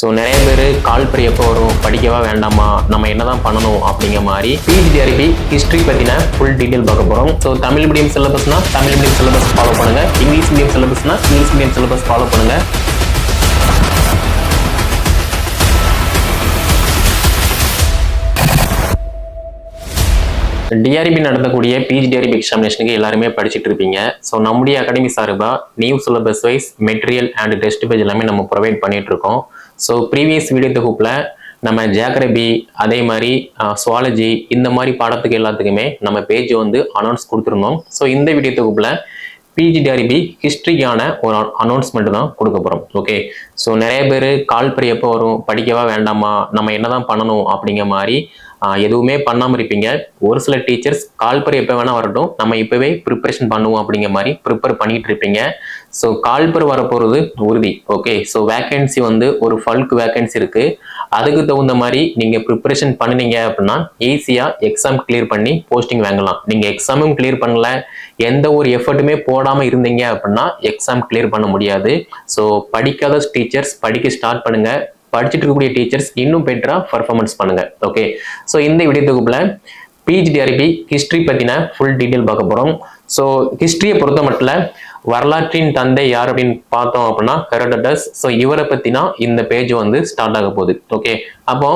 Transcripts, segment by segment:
So நிறைய பேர் கால் பரி எப்போ வரும் படிக்கவா வேண்டாமா நம்ம என்னதான் பண்ணணும் அப்படிங்கிற மாதிரி P G T R B history பற்றின ஃபுல் டீட்டெயில் பார்க்க போகிறோம் ஸோ தமிழ் மீடியம் சிலபஸ்னா தமிழ் மீடியம் சிலபஸ் ஃபாலோ பண்ணுங்க. இங்கிலீஷ் மீடியம் சிலபஸ்னா இங்கிலீஷ் மீடியம் சிலபஸ் ஃபாலோ பண்ணுங்க. டிஆர்பி நடத்தக்கூடிய P G T R B எக்ஸாமினேஷனுக்கு எல்லாருமே படிச்சுட்டு இருப்பீங்க. ஸோ நம்முடைய அகாடமி சார்பாக new syllabus wise material and test page எல்லாமே நம்ம ப்ரொவைட் பண்ணிட்டு இருக்கோம். ஸோ ப்ரீவியஸ் வீடியோ தொகுப்பில் நம்ம ஜியாகிரபி அதே மாதிரி சுவாலஜி இந்த மாதிரி பாடத்துக்கு எல்லாத்துக்குமே நம்ம பேஜ் வந்து அனௌன்ஸ் கொடுத்துருந்தோம். ஸோ இந்த வீடியோ தொகுப்பில் பிஜிடிஆர்பி ஹிஸ்ட்ரிக்கான ஒரு அனௌன்ஸ்மெண்ட் தான் கொடுக்க போகிறோம் ஓகே ஸோ நிறைய பேர் கால் பரி எப்போ வரும் படிக்கவா வேண்டாமா நம்ம என்ன தான் பண்ணணும் அப்படிங்கிற மாதிரி எதுவுமே பண்ணாமல் இருப்பீங்க. ஒரு சில டீச்சர்ஸ் கால்பர் எப்போ வேணால் வரட்டும். நம்ம இப்போவே ப்ரிப்பரேஷன் பண்ணுவோம் அப்படிங்கிற மாதிரி ப்ரிப்பேர் பண்ணிகிட்டு இருப்பீங்க. ஸோ கால்பர் வரப்போகிறது உறுதி. ஓகே ஸோ வேக்கன்சி வந்து ஒரு ஃபல்க் வேக்கன்சி இருக்குது அதுக்கு தகுந்த மாதிரி நீங்கள் ப்ரிப்பரேஷன் பண்ணினீங்க அப்படின்னா ஈஸியாக எக்ஸாம் கிளியர் பண்ணி போஸ்டிங் வாங்கலாம். நீங்கள் எக்ஸாமும் கிளியர் பண்ணல. எந்த ஒரு எஃபர்ட்டுமே போடாமல் இருந்தீங்க அப்படின்னா எக்ஸாம் கிளியர் பண்ண முடியாது. ஸோ படிக்காத டீச்சர்ஸ் படிக்க ஸ்டார்ட் பண்ணுங்கள் படிச்சுட்டு இருக்கக்கூடிய டீச்சர்ஸ் இன்னும் பெட்டராக பர்ஃபார்மன்ஸ் பண்ணுங்க. ஓகே ஸோ இந்த video தொகுப்புல P G T R B history பற்றின ஃபுல் டீட்டெயில் பார்க்க போகிறோம் ஸோ ஹிஸ்ட்ரியை பொறுத்த மட்டும் வரலாற்றின் தந்தை யார் அப்படின்னு பார்த்தோம் அப்படின்னா ஹெரோடட்டஸ் ஸோ இவரை பற்றினா இந்த பேஜ் வந்து ஸ்டார்ட் ஆக போகுது. ஓகே அப்போ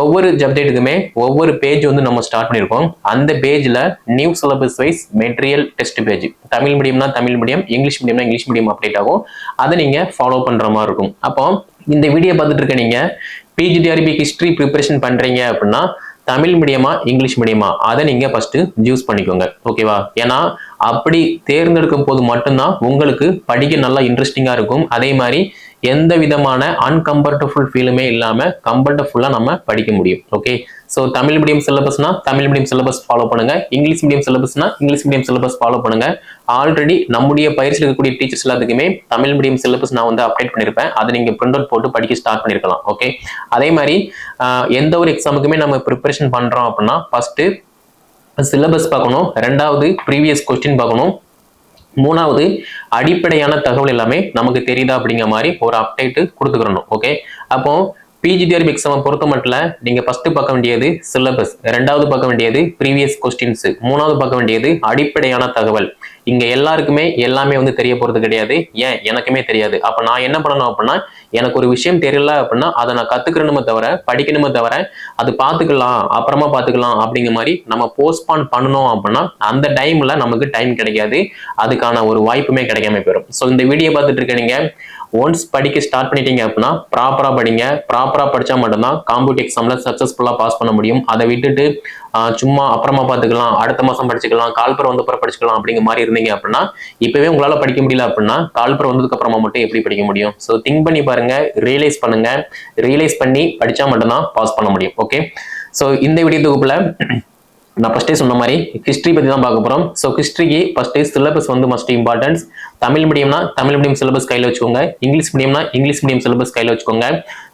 ஒவ்வொரு சப்ஜெக்ட்டுக்குமே ஒவ்வொரு பேஜ் வந்து நம்ம ஸ்டார்ட் பண்ணியிருக்கோம். அந்த பேஜில் new syllabus wise material test page Tamil மீடியம்னா Tamil medium English மீடியம்னா இங்கிலீஷ் மீடியம் அப்டேட் ஆகும். அதை நீங்கள் ஃபாலோ பண்ணுற மாதிரி இருக்கும். அப்போ இந்த வீடியோ பார்த்துட்டு இருக்க நீங்க பிஜிடிஆர்பி ஹிஸ்டரி ப்ரிப்பரேஷன் பண்றீங்க அப்படின்னா தமிழ் மீடியமா இங்கிலீஷ் மீடியமா அதை நீங்க ஃபர்ஸ்ட் ஜூஸ் பண்ணிக்கோங்க. ஓகேவா ஏன்னா அப்படி தேர்ந்தெடுக்கும் போது மட்டும்தான் உங்களுக்கு படிக்க நல்லா இன்ட்ரெஸ்டிங்காக இருக்கும். அதே மாதிரி எந்த விதமான அன்கம்ஃபர்டபுள் ஃபீலுமே இல்லாமல் கம்ஃபர்டபுல்லாக நம்ம படிக்க முடியும். ஓகே ஸோ தமிழ் மீடியம் சிலபஸ்னா தமிழ் மீடியம் சிலபஸ் ஃபாலோ பண்ணுங்க. இங்கிலீஷ் மீடியம் சிலபஸ்னா இங்கிலீஷ் மீடியம் சிலபஸ் ஃபாலோ பண்ணுங்க. ஆல்ரெடி நம்முடைய பயிற்சி இருக்கக்கூடிய டீச்சர்ஸ் எல்லாத்துக்குமே தமிழ் மீடியம் சிலபஸ் நான் வந்து அப்டேட் பண்ணியிருப்பேன் அதை நீங்கள் பிரிண்ட் அவுட் போட்டு படிக்க ஸ்டார்ட் பண்ணியிருக்கலாம் ஓகே அதே மாதிரி எந்த ஒரு எக்ஸாமுக்குமே நம்ம ப்ரிப்பரேஷன் பண்ணுறோம் அப்படின்னா ஃபஸ்ட்டு சிலபஸ் பார்க்கணும். ரெண்டாவது ப்ரீவியஸ் கொஸ்டின் பார்க்கணும். மூணாவது அடிப்படையான தகவல் எல்லாமே நமக்கு தெரியுதா அப்படிங்கிற மாதிரி ஒரு அப்டேட்டு கொடுத்துக்கிறணும் ஓகே அப்போது P G T R B exam பொறுத்த மட்டும் நீங்க ஃபர்ஸ்ட் பார்க்க வேண்டியது சிலபஸ் ரெண்டாவது பார்க்க வேண்டியது ப்ரீவியஸ் கொஸ்டின்ஸ் மூணாவது பார்க்க வேண்டியது அடிப்படையான தகவல். இங்க எல்லாருக்குமே எல்லாமே வந்து தெரிய போறது கிடையாது. ஏன்? எனக்குமே தெரியாது. அப்ப நான் என்ன பண்ணணும் அப்படின்னா எனக்கு ஒரு விஷயம் தெரியல அப்படின்னா அதை நான் கத்துக்கணுமே தவிர படிக்கணுமே தவிர அது பார்த்துக்கலாம் அப்புறமா பார்த்துக்கலாம் அப்படிங்கிற மாதிரி நம்ம போஸ்ட்பான் பண்ணணும் அப்படின்னா அந்த டைம்ல நமக்கு டைம் கிடைக்காது. அதுக்கான ஒரு வாய்ப்புமே கிடைக்காம போயிடும் ஸோ இந்த வீடியோ பார்த்துட்டு இருக்கறீங்க ஒன்ஸ் படிக்க ஸ்டார்ட் பண்ணிட்டீங்க அப்படின்னா ப்ராப்பரா படிங்க. ப்ராப்பரா படிச்சா மட்டும்தான் காம்பூட் எக்ஸாம்ல சக்சஸ்ஃபுல்லா பாஸ் பண்ண முடியும். அதை விட்டுட்டு சும்மா அப்புறமா பார்த்துக்கலாம் அடுத்த மாசம் படிச்சுக்கலாம் கால்பர் வந்த அப்புறம் படிச்சுக்கலாம் அப்படிங்கிற மாதிரி இருந்தீங்க அப்படின்னா இப்பவே உங்களால படிக்க முடியல அப்படின்னா கால்பர் வந்ததுக்கு அப்புறமா மட்டும் எப்படி படிக்க முடியும்? ஸோ திங்க் பண்ணி பாருங்க ரியலைஸ் பண்ணுங்க. ரியலைஸ் பண்ணி படிச்சா மட்டும்தான் பாஸ் பண்ண முடியும். ஓகே ஸோ இந்த வீடியோ தொகுப்புல நான் ஃபர்ஸ்டே சொன்ன மாதிரி ஹிஸ்ட்ரி பற்றி தான் பார்க்க போகிறோம் ஸோ ஹிஸ்ட்ரிக்கு ஃபஸ்ட்டு சிலபஸ் வந்து மஸ்ட் இம்பார்ட்டன்ஸ் தமிழ் மீடியம்னா தமிழ் மீடியம் சிலபஸ் கையில் வச்சுக்கோங்க. இங்கிலீஷ் மீடியம்னா இங்கிலீஷ் மீடியம் சிலபஸ் கையில் வச்சுக்கோங்க.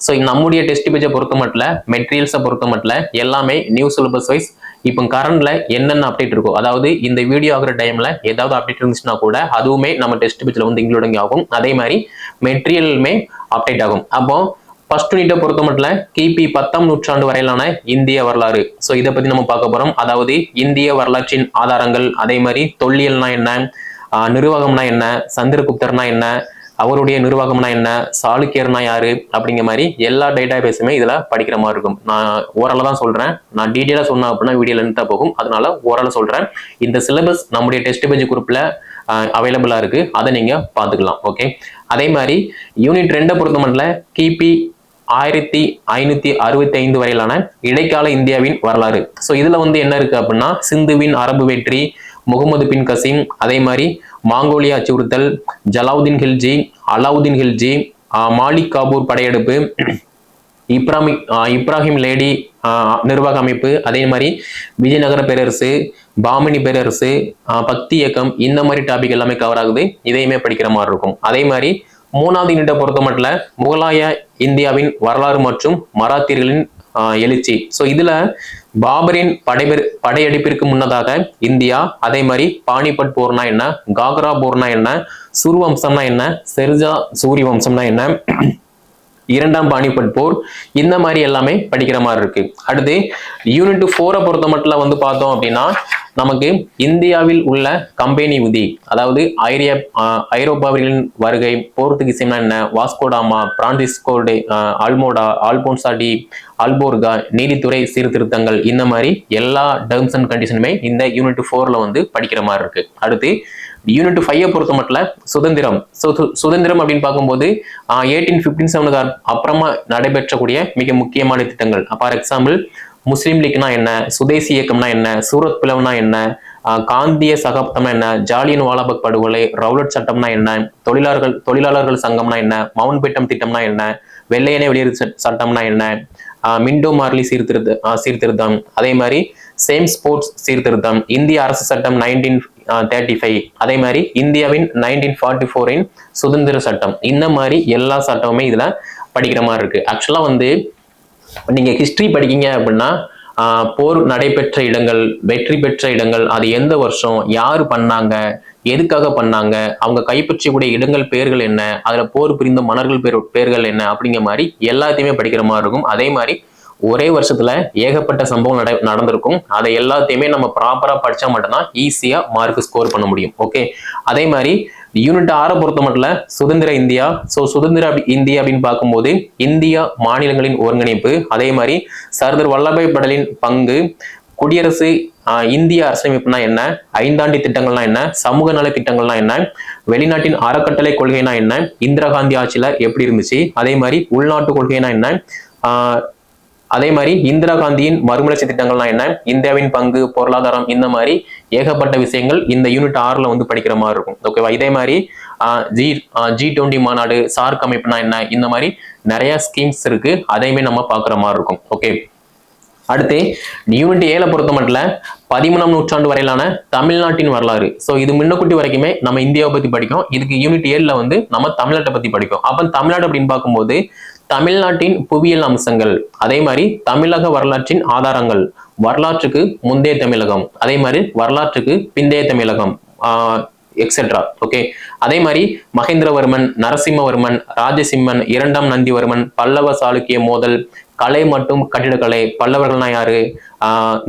ஸோ நம்முடைய டெஸ்ட் பேஜை பொறுத்த மட்டும் மெட்டீரியல்ஸை பொறுத்த மட்டும் எல்லாமே நியூ சிலபஸ் வைஸ் இப்போ கரண்ட்ல என்னென்ன அப்டேட் இருக்கோ அதாவது இந்த வீடியோ ஆகிற டைம்ல ஏதாவது அப்டேட் இருந்துச்சுன்னா கூட அதுவுமே நம்ம டெஸ்ட் பேஜில் வந்து இன்க்ளூடிங் ஆகும். அதே மாதிரி மெட்டீரியலுமே அப்டேட் ஆகும். அப்போ ஃபர்ஸ்ட் யூனிட்டை பொறுத்த மட்டும் கிபி பத்தாம் நூற்றாண்டு வரையிலான இந்திய வரலாறு. ஸோ இதை பத்தி நம்ம பார்க்க போறோம். அதாவது இந்திய வரலாற்றின் ஆதாரங்கள் அதே மாதிரி தொல்லியல்னா என்ன நிர்வாகம்னா என்ன சந்திரகுப்தர்னா என்ன அவருடைய நிர்வாகம்னா என்ன சாளுக்கியர்னா யாரு அப்படிங்கிற மாதிரி எல்லா டேட்டா பேஸுமே இதுல படிக்கிற மாதிரி இருக்கும். நான் ஓரளவு தான் சொல்றேன். நான் டீட்டெயிலா சொன்னேன் அப்படின்னா வீடியோ லென்த்தா போகும். அதனால ஓரளவு சொல்றேன். இந்த சிலபஸ் நம்முடைய டெஸ்ட் பெஞ்ச் குரூப்ல அவைலபிளா இருக்கு. அதை நீங்க பாத்துக்கலாம் ஓகே அதே மாதிரி யூனிட் ரெண்டை பொறுத்த மட்டும் கிபி ஆயிரத்தி ஐநூத்தி அறுபத்தி ஐந்து வரையிலான இடைக்கால இந்தியாவின் வரலாறு. ஸோ இதுல வந்து என்ன இருக்கு அப்படின்னா சிந்துவின் அரபு வெற்றி முகமது பின் கசிம் அதே மாதிரி மாங்கோலியா அச்சுறுத்தல் ஜலாவுதீன் ஹில்ஜி அலாவுதீன் ஹில்ஜி மாலிக் காபூர் படையெடுப்பு இப்ராமிக் இப்ராஹிம் லேடி நிர்வாக அமைப்பு அதே மாதிரி விஜயநகர பேரரசு பாமினி பேரரசு பக்தி இயக்கம் இந்த மாதிரி டாபிக் எல்லாமே கவர் ஆகுது. இதையுமே படிக்கிற மாதிரி இருக்கும். அதே மாதிரி மூணாவது யூனிட்டை பொறுத்த மட்டும் முகலாய இந்தியாவின் வரலாறு மற்றும் மராத்தியர்களின் எழுச்சி. ஸோ இதுல பாபரின் படைபெரு படையெடுப்பிற்கு முன்னதாக இந்தியா அதே மாதிரி பானிபட் போர்னா என்ன காக்ரா போர்னா என்ன சுரு வம்சம்னா என்ன செர்ஜா சூரி வம்சம்னா என்ன இரண்டாம் பாணிபட் போர் இந்த மாதிரி எல்லாமே படிக்கிற மாதிரி இருக்கு. அடுத்து யூனிட் ஃபோரை பொறுத்த மட்டும் வந்து பார்த்தோம் அப்படின்னா நமக்கு இந்தியாவில் உள்ள கம்பெனி உதி அதாவது ஐரியா ஐரோப்பாவிலின் வருகை போர்த்துகீசியம்னா என்ன வாஸ்கோடாமா பிரான்சிஸ்கோடு ஆல்மோடா ஆல்போன்சாடி அல்போர்கா நீதித்துறை சீர்திருத்தங்கள் இந்த மாதிரி எல்லா டேர்ம்ஸ் அண்ட் கண்டிஷனுமே இந்த யூனிட் ஃபோரில் வந்து படிக்கிற மாதிரி இருக்கு. அடுத்து யூனிட் ஃபைவை பொறுத்த மட்டும் சுதந்திரம். சுதந்திரம் அப்படின்னு பார்க்கும்போது எயிட்டீன் ஃபிஃப்டின் செவனுக்கு அப்புறமா நடைபெற்றக்கூடிய மிக முக்கியமான திட்டங்கள். ஃபார் எக்ஸாம்பிள் முஸ்லீம் லீக்னா என்ன சுதேசி இயக்கம்னா என்ன சூரத் பிளவுனா என்ன காந்திய சகாப்தம்னா என்ன ஜாலியன் வாலாபக் படுகொலை ரவுலட் சட்டம்னா என்ன தொழிலாளர்கள் தொழிலாளர்கள் சங்கம்னா என்ன மவுண்ட் பேட்டம் திட்டம்னா என்ன வெள்ளையனே வெளியேறு சட்டம்னா என்ன மிண்டோ மார்லி சீர்திருத்த சீர்திருத்தம். அதே மாதிரி சேம் ஸ்போர்ட்ஸ் சீர்திருத்தம். இந்திய அரசு சட்டம் நைன்டீன் தேர்ட்டி ஃபைவ் அதே மாதிரி இந்தியாவின் நைன்டீன் ஃபார்ட்டி ஃபோரின் சுதந்திர சட்டம். இந்த மாதிரி எல்லா சட்டமுமே இதில் படிக்கிற மாதிரி இருக்குது ஆக்சுவலாக வந்து நீங்கள் ஹிஸ்ட்ரி படிக்கீங்க அப்படின்னா போர் நடைபெற்ற இடங்கள் வெற்றி பெற்ற இடங்கள் அது எந்த வருஷம் யார் பண்ணாங்க எதுக்காக பண்ணாங்க அவங்க கைப்பற்றக்கூடிய இடங்கள் பேர்கள் என்ன அதில் போர் புரிந்த மன்னர்கள் பேர் பேர்கள் என்ன அப்படிங்கிற மாதிரி எல்லாத்தையுமே படிக்கிற மாதிரி இருக்கும். அதே மாதிரி ஒரே வருஷத்துல ஏகப்பட்ட சம்பவம் நட நடந்திருக்கும். அதை எல்லாத்தையுமே நம்ம ப்ராப்பரா படிச்சா மட்டும்தான் ஈஸியா மார்க் ஸ்கோர் பண்ண முடியும். ஓகே அதே மாதிரி யூனிட் ஆற பொறுத்த மட்டும் சுதந்திர இந்தியா. ஸோ சுதந்திர இந்தியா அப்படின்னு பார்க்கும்போது இந்தியா மாநிலங்களின் ஒருங்கிணைப்பு. அதே மாதிரி சர்தார் வல்லபாய் படலின் பங்கு குடியரசு இந்திய அரசமைப்புனா என்ன? ஐந்தாண்டி திட்டங்கள்னா என்ன? சமூக நல திட்டங்கள்னா என்ன? வெளிநாட்டின் அறக்கட்டளை கொள்கைனா என்ன? இந்திரா காந்தி ஆட்சியில எப்படி இருந்துச்சு? அதே மாதிரி உள்நாட்டு கொள்கைனா என்ன? அதே மாதிரி இந்திரா காந்தியின் மறுமலர்ச்சி திட்டங்கள்னா என்ன? இந்தியாவின் பங்கு பொருளாதாரம் இந்த மாதிரி ஏகப்பட்ட விஷயங்கள் இந்த யூனிட் ஆறுல வந்து படிக்கிற மாதிரி இருக்கும். ஓகேவா இதே மாதிரி ஆஹ், ஜி ஜி டுவெண்ட்டி மாநாடு சார்க் அமைப்புனா என்ன? இந்த மாதிரி நிறைய ஸ்கீம்ஸ் இருக்கு. அதையுமே நம்ம பாக்குற மாதிரி இருக்கும். ஓகே அடுத்து யூனிட் ஏழை பொறுத்த மட்டும் பதிமூணாம் நூற்றாண்டு வரையிலான தமிழ்நாட்டின் வரலாறு. ஸோ இது முன்னக்குட்டி வரைக்குமே நம்ம இந்தியாவை பத்தி படிக்கும் இதுக்கு யூனிட் ஏழில் வந்து நம்ம தமிழ்நாட்டை பத்தி படிக்கும் அப்போ தமிழ்நாடு அப்படின்னு பார்க்கும்போது தமிழ்நாட்டின் புவியியல் அம்சங்கள் அதே மாதிரி தமிழக வரலாற்றின் ஆதாரங்கள். வரலாற்றுக்கு முந்தைய தமிழகம் அதே மாதிரி வரலாற்றுக்கு பிந்தைய தமிழகம் எக்ஸெட்ரா ஓகே அதே மாதிரி மகேந்திரவர்மன் நரசிம்மவர்மன் ராஜசிம்மன் இரண்டாம் நந்திவர்மன் பல்லவ சாளுக்கிய மோதல் கலை மற்றும் கட்டிடக்கலை பல்லவர்கள்னா யாரு?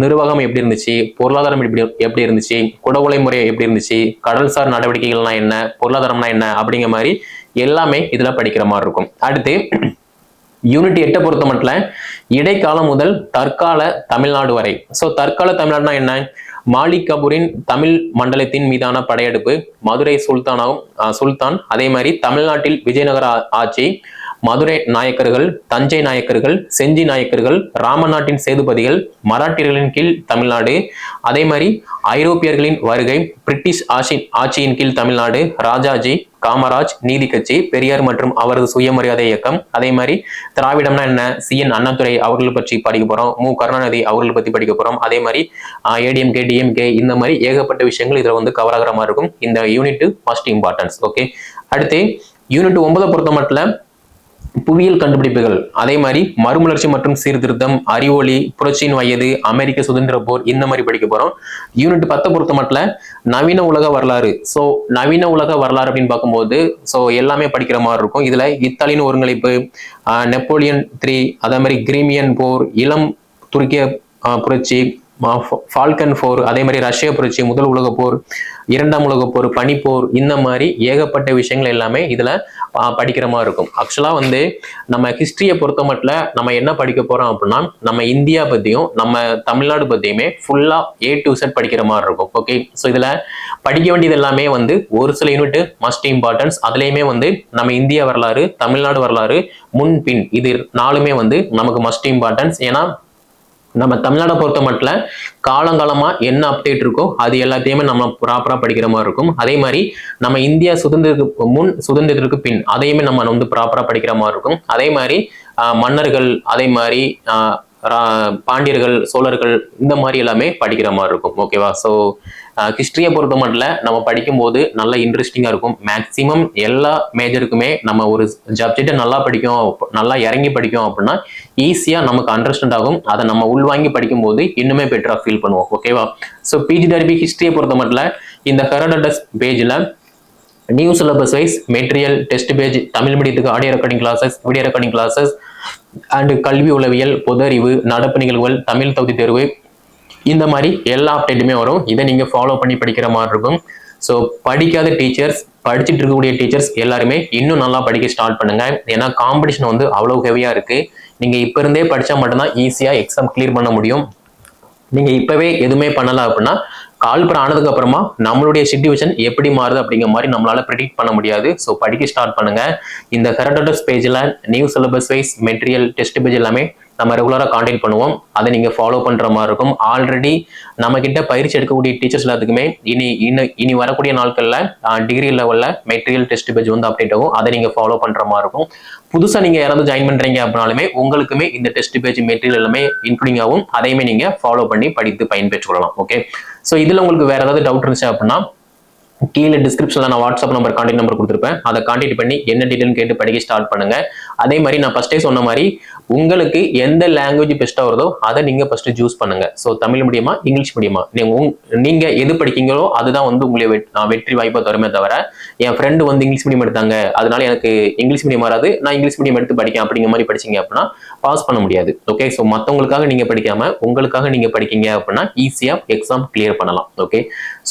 நிர்வாகம் எப்படி இருந்துச்சு? பொருளாதாரம் எப்படி எப்படி இருந்துச்சு? குடவுளை முறை எப்படி இருந்துச்சு? கடல்சார் நடவடிக்கைகள்னா என்ன? பொருளாதாரம்னா என்ன? அப்படிங்கிற மாதிரி எல்லாமே இதுல படிக்கிற மாதிரி இருக்கும். அடுத்து யூனிட் எட்டை பொறுத்த மட்டும் இடைக்காலம் முதல் தற்கால தமிழ்நாடு வரை. ஸோ தற்கால தமிழ்நாடுனா என்ன? மாலிக் கபூரின் தமிழ் மண்டலத்தின் மீதான படையெடுப்பு மதுரை சுல்தானாவும் சுல்தான் அதே மாதிரி தமிழ்நாட்டில் விஜயநகர ஆட்சி மதுரை நாயக்கர்கள் தஞ்சை நாயக்கர்கள் செஞ்சி நாயக்கர்கள் ராமநாட்டின் சேதுபதிகள் மராட்டியர்களின் கீழ் தமிழ்நாடு அதே மாதிரி ஐரோப்பியர்களின் வருகை பிரிட்டிஷ் ஆட்சி ஆட்சியின் கீழ் தமிழ்நாடு ராஜாஜி காமராஜ் நீதி கட்சி பெரியார் மற்றும் அவரது சுயமரியாதை இயக்கம். அதே மாதிரி திராவிடம்னா என்ன? சி. என். அண்ணாதுரை அவர்கள் பற்றி படிக்க போறோம். மு. கருணாநிதி அவர்கள் பத்தி படிக்க போறோம். அதே மாதிரி ஏடிஎம்கே டிஎம்கே இந்த மாதிரி ஏகப்பட்ட விஷயங்கள் இதுல வந்து கவர் ஆகிற மாதிரி இருக்கும். இந்த யூனிட் ஃபர்ஸ்ட் இம்பார்ட்டன்ஸ். ஓகே. அடுத்து யூனிட் ஒன்பதை பொறுத்த மட்டும் புவியியல் கண்டுபிடிப்புகள். அதே மாதிரி மறுமலர்ச்சி மற்றும் சீர்திருத்தம் அறிவொளி புரட்சியின் வயது அமெரிக்க சுதந்திர போர் இந்த மாதிரி படிக்க போறோம். யூனிட் பத்தை பொறுத்த மட்டும் நவீன உலக வரலாறு. ஸோ நவீன உலக வரலாறு அப்படின்னு பார்க்கும்போது ஸோ எல்லாமே படிக்கிற மாதிரி இருக்கும். இதுல இத்தாலியின் ஒருங்கிணைப்பு நெப்போலியன் த்ரீ அதே மாதிரி கிரீமியன் போர் இளம் துருக்கிய புரட்சி ஃபால்கன் போர் அதே மாதிரி ரஷ்ய புரட்சி முதல் உலக போர் இரண்டாம் உலக போர் பனிப்போர் இந்த மாதிரி ஏகப்பட்ட விஷயங்கள் எல்லாமே இதில் படிக்கிற மாதிரி இருக்கும். ஆக்சுவலாக வந்து நம்ம ஹிஸ்ட்ரியை பொறுத்த மட்டும் நம்ம என்ன படிக்க போகிறோம் அப்படின்னா நம்ம இந்தியா பற்றியும் நம்ம தமிழ்நாடு பற்றியுமே ஃபுல்லாக ஏ டு செட் படிக்கிற மாதிரி இருக்கும். ஓகே ஸோ இதில் படிக்க வேண்டியது எல்லாமே வந்து ஒரு சில யூனிட் மஸ்ட் இம்பார்ட்டன்ஸ் அதுலேயுமே வந்து நம்ம இந்தியா வரலாறு தமிழ்நாடு வரலாறு முன்பின் இது நாலுமே வந்து நமக்கு மஸ்ட் இம்பார்ட்டன்ஸ் ஏன்னா நம்ம தமிழ்நாடை பொறுத்த மட்டும் காலங்காலமா என்ன அப்டேட் இருக்கோ அது எல்லாத்தையுமே நம்ம ப்ராப்பரா படிக்கிற மாதிரி இருக்கும். அதே மாதிரி நம்ம இந்தியா சுதந்திரத்துக்கு முன் சுதந்திரத்திற்கு பின் அதையுமே நம்ம வந்து ப்ராப்பரா படிக்கிற மாதிரி இருக்கும். அதே மாதிரி ஆஹ், மன்னர்கள் அதே மாதிரி ஆஹ், பாண்டியர்கள் சோழர்கள் இந்த மாதிரி எல்லாமே படிக்கிற மாதிரி இருக்கும். ஓகேவா ஸோ ஹிஸ்ட்ரியை பொறுத்த மட்டும் நம்ம படிக்கும்போது நல்ல இன்ட்ரெஸ்டிங்காக இருக்கும். மேக்ஸிமம் எல்லா மேஜருக்குமே நம்ம ஒரு சப்ஜெக்டை நல்லா படிக்கும் நல்லா இறங்கி படிக்கும் அப்படின்னா ஈஸியாக நமக்கு அண்டர்ஸ்டாண்ட் ஆகும். அதை நம்ம உள்வாங்கி படிக்கும்போது இன்னுமே பெட்டராக ஃபீல் பண்ணுவோம். ஓகேவா ஸோ பிஜி டர்பி ஹிஸ்ட்ரியை பொறுத்த மட்டும் இந்த ஹெரடஸ் பேஜில் new syllabus wise material test page Tamil மீடியத்துக்கு audio recording classes video recording classes and கல்வி உளவியல் பொது அறிவு நடப்பு நிகழ்வுகள் தமிழ் தகுதி தேர்வு இந்த மாதிரி எல்லா அப்டேட்டுமே வரும். இதை நீங்க ஃபாலோ பண்ணி படிக்கிற மாதிரி இருக்கும். ஸோ படிக்காத டீச்சர்ஸ் படிச்சுட்டு இருக்கக்கூடிய டீச்சர்ஸ் எல்லாருமே இன்னும் நல்லா படிக்க ஸ்டார்ட் பண்ணுங்க. ஏன்னா காம்படிஷன் வந்து அவ்வளோ ஹெவியா இருக்கு. நீங்க இப்ப இருந்தே படிச்சா மட்டும்தான் ஈஸியா எக்ஸாம் கிளியர் பண்ண முடியும். நீங்க இப்பவே எதுவுமே பண்ணல அப்படின்னா கால்பர் ஆனதுக்கு அப்புறமா நம்மளுடைய சுச்சுவேஷன் எப்படி மாறுது அப்படிங்கிற மாதிரி நம்மளால ப்ரிடிக்ட் பண்ண முடியாது. ஸோ படிக்க ஸ்டார்ட் பண்ணுங்க. இந்த கரண்ட் பேஜ்ல new syllabus wise material test page எல்லாமே நம்ம ரெகுலராக காண்டாக்ட் பண்ணுவோம். அதை நீங்கள் ஃபாலோ பண்ணுற மாதிரி இருக்கும். ஆல்ரெடி நம்ம கிட்ட பயிற்சி எடுக்கக்கூடிய டீச்சர்ஸ் எல்லாத்துக்குமே இனி இன்னும் இனி வரக்கூடிய நாட்களில் டிகிரி லெவலில் மெட்டீரியல் டெஸ்ட் பேஜ் வந்து அப்டேட் ஆகும். அதை நீங்கள் ஃபாலோ பண்ணுற மாதிரி இருக்கும். புதுசாக நீங்கள் யாராவது ஜாயின் பண்ணுறீங்க அப்படின்னாலுமே உங்களுக்குமே இந்த டெஸ்ட் பேஜ் மெட்டீரியல் எல்லாமே இன்க்ளூடிங் ஆகும். அதையுமே நீங்கள் ஃபாலோ பண்ணி படித்து பயன்பெற்றுக் கொள்ளலாம். ஓகே ஸோ இதில் உங்களுக்கு வேறு ஏதாவது டவுட் இருந்துச்சு அப்படின்னா கீழே டிஸ்கிரிப்ஷனில் நான் வாட்ஸ்அப் நம்பர் கான்டாக்ட் நம்பர் கொடுத்துருப்பேன். அதை கான்டாக்ட் பண்ணி என்ன டீட்டெயில் கேட்டு படிக்க ஸ்டார்ட் பண்ணுங்க. அதே மாதிரி நான் ஃபர்ஸ்டே சொன்ன மாதிரி உங்களுக்கு எந்த லாங்குவேஜ் பெஸ்ட்டாக வருதோ அதை நீங்கள் ஃபர்ஸ்ட் சூஸ் பண்ணுங்க. ஸோ தமிழ் மீடியமா இங்கிலீஷ் மீடியமா நீங்க உங்- எது படிக்கீங்களோ அதுதான் வந்து உங்களை வெட்- நான் வெற்றி வாய்ப்பை தருமே தவிர என் ஃப்ரெண்டு வந்து இங்கிலீஷ் மீடியம் எடுத்தாங்க அதனால எனக்கு இங்கிலீஷ் மீடியம் வராது. நான் இங்கிலீஷ் மீடியம் எடுத்து படிக்கேன் அப்படிங்கிற மாதிரி படிச்சீங்க அப்படின்னா பாஸ் பண்ண முடியாது. ஓகே ஸோ மற்றவங்களுக்காக நீங்க படிக்காம உங்களுக்காக நீங்க படிக்கீங்க அப்படின்னா ஈஸியாக எக்ஸாம் கிளியர் பண்ணலாம். ஓகே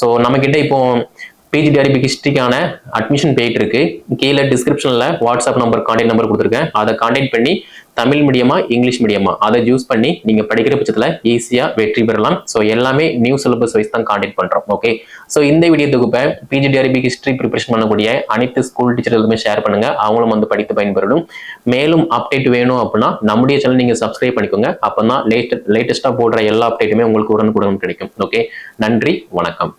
ஸோ நம்ம கிட்ட இப்போ பிஜி டிஆர்பி ஹிஸ்ட்ரிக்கான அட்மிஷன் போயிட்டு இருக்கு. கீழே டிஸ்கிரிப்ஷன்ல வாட்ஸ்அப் நம்பர் கான்டாக்ட் நம்பர் கொடுத்துருக்கேன். அதை கான்டாக்ட் பண்ணி தமிழ் மீடியமா இங்கிலீஷ் மீடியமா அதை யூஸ் பண்ணி நீங்க படிக்கிற பட்சத்துல ஈஸியா வெற்றி பெறலாம். ஸோ எல்லாமே நியூ சிலபஸ் வைஸ் தான் கான்டாக்ட் பண்றோம். ஓகே ஸோ இந்த வீடியோ தொகுப்பை P G T R B history preparation பண்ணக்கூடிய அனைத்து ஸ்கூல் டீச்சர் ஷேர் பண்ணுங்க. அவங்களும் வந்து படித்து பயன்பெறணும். மேலும் அப்டேட் வேணும் அப்படின்னா நம்முடைய சேனல் நீங்க சப்ஸ்கிரைப் பண்ணிக்கோங்க. அப்பதான் லேட்டஸ்ட் லேட்டஸ்டா போடுற எல்லா அப்டேட்டுமே உங்களுக்கு உடனுக்குடன் கிடைக்கும். ஓகே நன்றி வணக்கம்.